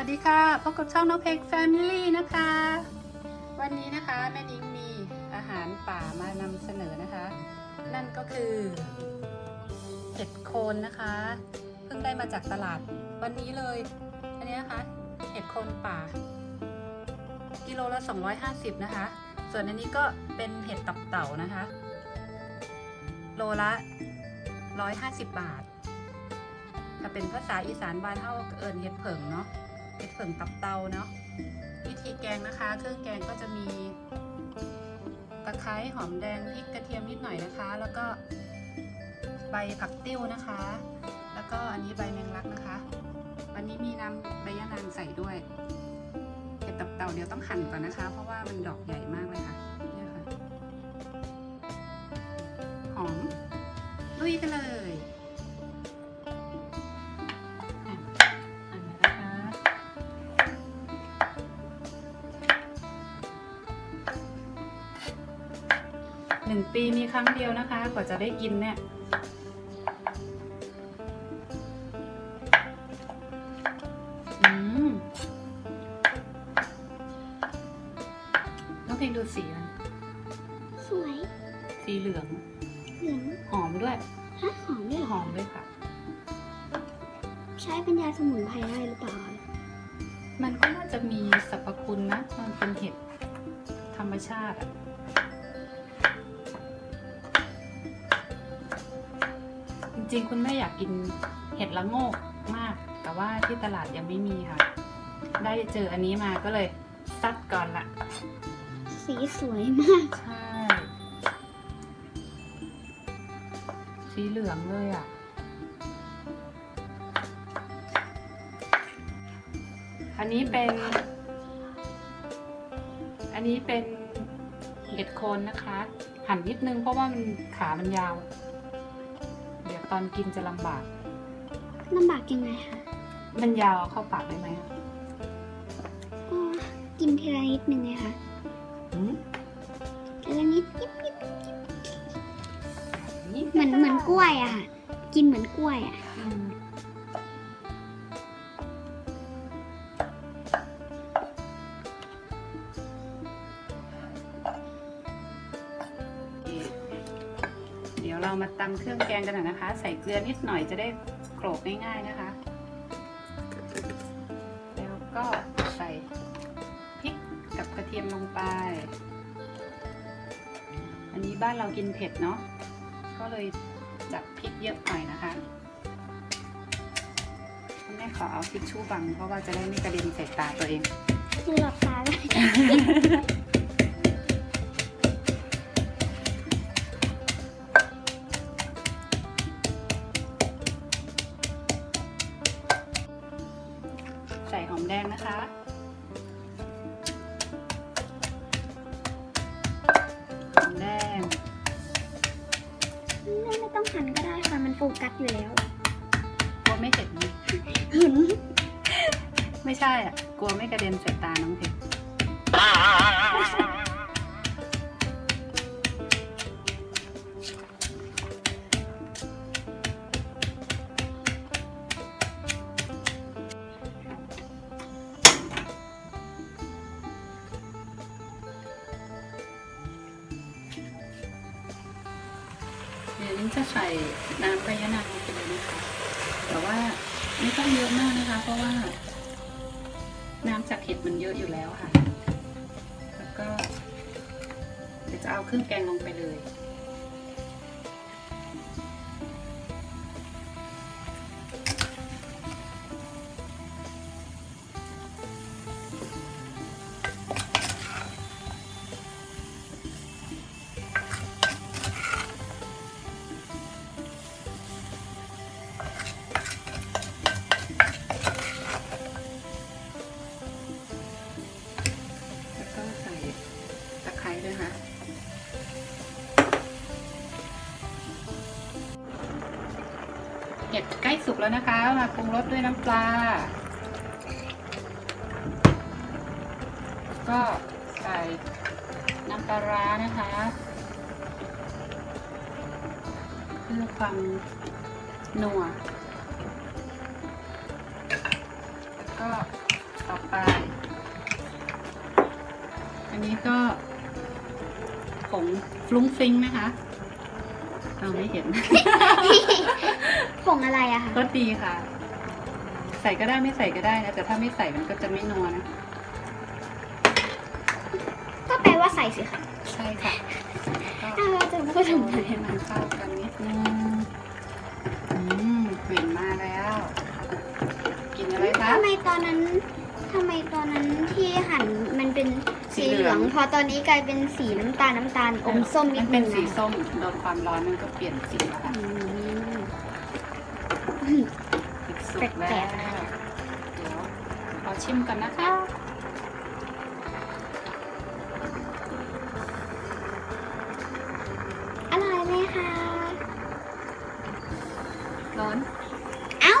วัสดีค่ะ พบกับช่องน้องเพกแฟมิลี่นะคะ วันนี้นะคะแม่นิ้งมีอาหารป่ามานำเสนอนะคะ นั่นก็คือเห็ดโคนนะคะ เพิ่งได้มาจากตลาดวันนี้เลย อันนี้นะคะ เห็ดโคนป่า กิโลละ 250 นะคะ ส่วนอันนี้ก็เป็นเห็ดตับเต่านะคะ โลละ 150 บาทถ้าเป็นภาษาอีสานบ้านเท่าเอิญเห็ดเผิงเนาะ เห็ดเผิงตับเตาเนาะวิธีแกงนะคะ เครื่องแกงก็จะมีตะไคร้หอมแดงพริกกระเทียมนิดหน่อยนะคะ แล้วก็ใบผักติ้วนะคะ แล้วก็อันนี้ใบแมงลักนะคะ วันนี้มีน้ำใบยะนางใส่ด้วยเห็ดตับเตาเดี๋ยวต้องหั่นก่อนนะคะ เพราะว่ามันดอกใหญ่มากเลยค่ะ หนึ่งปีมีครั้งเดียวนะคะกว่าจะได้กินเนี่ยอืมน้องเพลงดูสีมันสวย สีเหลือง เหลืองหอมด้วยฮะหอมด้วยเหรหออมด้วยค่ะ ใช้เป็นยาสมุนไพรได้หรือเปล่าคะมันก็น่าจะมีสรรพคุณนะ มันเป็นเห็ดธรรมชาติอะ ริง ๆ คุณแม่อยากกินเห็ดละโงกมาก แต่ว่าที่ตลาดยังไม่มีค่ะ ได้เจออันนี้มาก็เลยซัดก่อนละสีสวยมาก ใช่สีเหลืองเลยอะ อันนี้เป็น อันนี้เป็นเห็ดโคนนะคะ หั่นนิดนึงเพราะว่ามันขามันยาวเดี๋ยว ตอนกินจะลำบาก ลำบากยังไงคะมันยาวเอาเข้าปากได้ไหมอะก็กินทีละนิดนึงไงคะหืมทีละนิดยิบยิบนี่เหมือนเหมือนกล้วยอะค่ะ กินเหมือนกล้วยอะ อืม ตำเครื่องแกงกันหน่อยนะคะ ใส่เกลือนิดหน่อยจะได้โขลกง่ายๆนะคะ แล้วก็ใส่พริกกับกระเทียมลงไป อันนี้บ้านเรากินเผ็ดเนาะก็เลยจับพริกเยอะหน่อยนะคะคุณแม่ขอเอาทิชชู่บังเพราะว่าจะได้ไม่กระเด็นใส่ตาตัวเองคือหลับตาเลย นะคะหอมแดง ไม่ไม่ต้องหั่นก็ได้ค่ะ มันโฟกัสอยู่แล้ว กลัวไม่เผ็ดไหมเห็นไม่ใช่อะ กลัวไม่กระเด็นใส่ตาน้องเผ็ด เดี๋ยวนิ้งจะใส่น้ำไปยะนางลงไปเลยนะคะ แต่ว่าไม่ต้องเยอะมากนะคะ เพราะว่า น้ำจากเห็ดมันเยอะอยู่แล้วค่ะ แล้วก็เดี๋ยวจะเอาเครื่องแกงลงไปเลย ห็ดใกล้สุกแล้วนะคะ มาปรุงรสด้วยน้ำปลา ก็ใส่น้ำปลาร้านะคะ เพื่อความนัวแล้วก็ต่อไป อันนี้ก็ผงฟลุ้งฟิ้งนะคะ เราไม่เห็น ผงอะไรอะคะก็ดีค่ะ ใส่ก็ได้ไม่ใส่ก็ได้นะแต่ถ้าไม่ใส่มันก็จะไม่นัวนะ ก็แปลว่าใส่สิคะใช่ค่ะถ้าเราจะพูดทำไมให้มันเข้ากันนิดนึงอืมกลิ่นมาแล้ว กินอะไรคะทำไมตอนนั้น ทำไมตอนนั้นที่หั่นมันเป็นสีเหลือง พอตอนนี้กลายเป็นสีน้ำตาลน้ำตาลอมส้มนิมัดนเป็นึนงสีนะส้มโดนความร้อนมันก็เปลี่ยนสีแล้วค่ะอืม อีกสุกแปลแล้วกๆนะคะเดี๋ยวขอชิมก่อนนะคะ อร่อยไหมคะ ร้อน เอ้า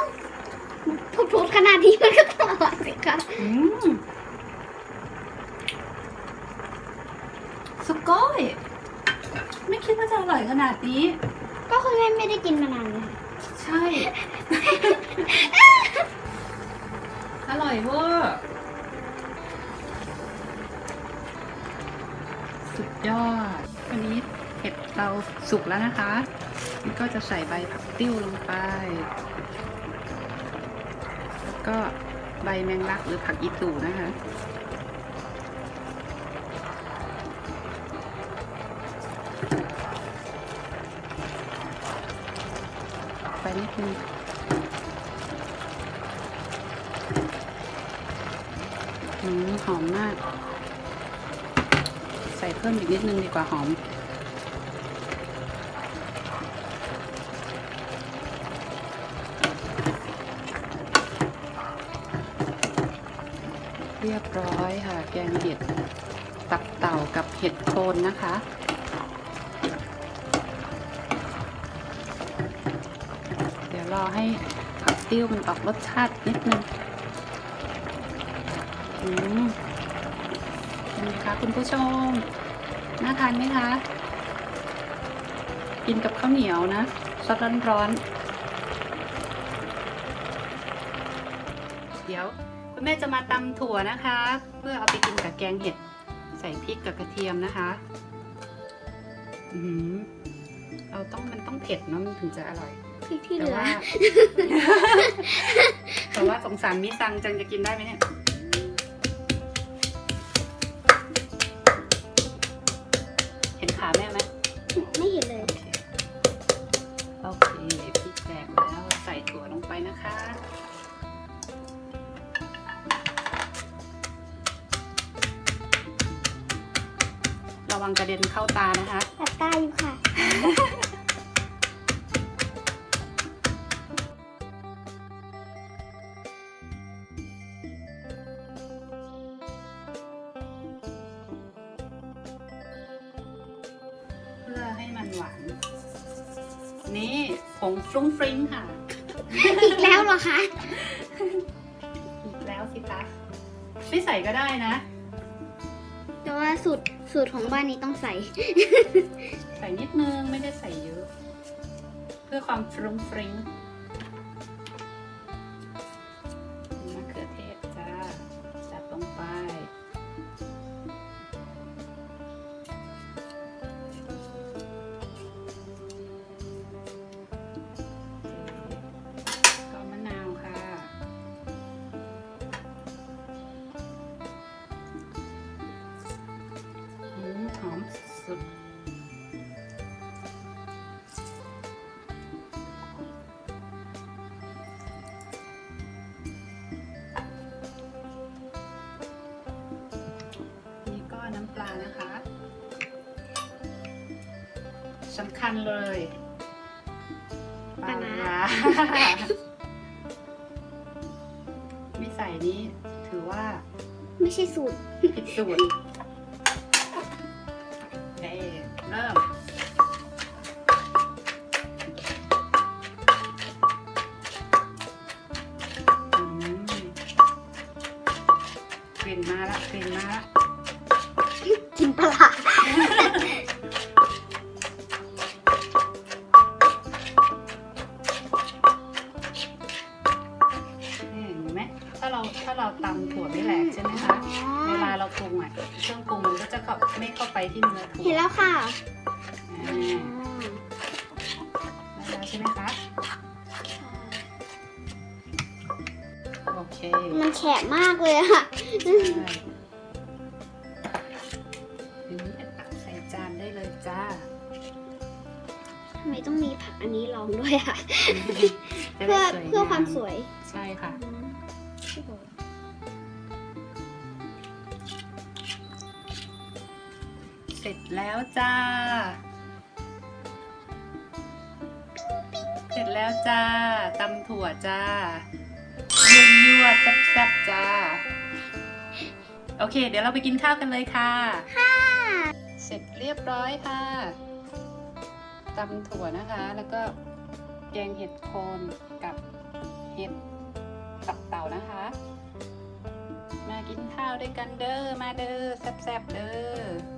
พูดพูดขนาดนี้มันก็ต้องอร่อยสิคะ อืม สุโก้ยไม่คิดว่าจะอร่อยขนาดนี้ ก็คุณแม่ไม่ได้กินมานานเลยค่ะใช่ อร่อยเวอร์สุดยอดวันนี้เห็ดเราสุกแล้วนะคะนี่ก็จะใส่ใบผักติ้วลงไป แล้วก็ใบแมงลักหรือผักอีตูนะคะ นิดนึงอืมหอมมาก ใส่เพิ่มอีกนิดนึงดีกว่าหอมเรียบร้อยค่ะ แกงเห็ด ตับเต่ากับเห็ดโคนนะคะ รอให้ผักติ้วมันออกรสชาตินิดนึงอืมเป็นไงคะคุณผู้ชม น่าทานไหมคะ กินกับข้าวเหนียวนะซดร้อนๆ เดี๋ยวคุณแม่จะมาตำถั่วนะคะ เพื่อเอาไปกินกับแกงเห็ด ใส่พริกกับกระเทียมนะคะอืมเราต้องมันต้องเผ็ดเนาะมันถึงจะอร่อย พริกที่เหแต่ลือว่าแต่ว่าสงสารมิซังจังจะกินได้ไหมเนี่ยเห็นขาแม่ไหมไม่เห็นเลย โอเคพริกแตกแล้วใส่ถั่วลงไปนะคะระวังกระเด็นเข้าตานะคะ ตัดตาอยู่ค่ะ มันหวาน นี่ผงฟรุ้งฟริ้งค่ะ อีกแล้วเหรอคะ อีกแล้วสิคะไม่ใส่ก็ได้นะ แต่ว่าสูตรสูตรของบ้านนี้ต้องใส่ ใส่นิดนึงไม่ได้ใส่เยอะ เพื่อความฟรุ้งฟริ้ง ลานะคะสำคัญเลยปลาร้าร้าไม่ใส่นี้ ถือว่า ไม่ใช่สูตรผิดสูตร ถั่วไม่แหลกใช่ไหมคะเวลาเราปรุงอะเครื่องปรุงมันก็จะเข้ไม่เข้าไปที่เนื้อถั่วเห็นแล้วค่ะแล้วใช่ไหมคะโอเคมันแฉะมากเลยอะใช่อันนี้ใส่จานได้เลยจ้า ทำไมต้องมีผักอันนี้ลองด้วยอะเพื่อเพื่อความสวย ใช่ค่ะ แล้วจ้า เสร็จแล้วจ้าตำถั่วจ้ายั่วยั่วๆแซ่บๆจ้า โอเค เดี๋ยวเราไปกินข้าวกันเลยค่ะ ค่ะ เสร็จเรียบร้อยค่ะตำถั่วนะคะ แล้วก็แกงเห็ดโคนกับเห็ดตับเต่านะคะ มากินข้าวด้วยกันเด้อ มาเด้อแซ่บๆเด้อ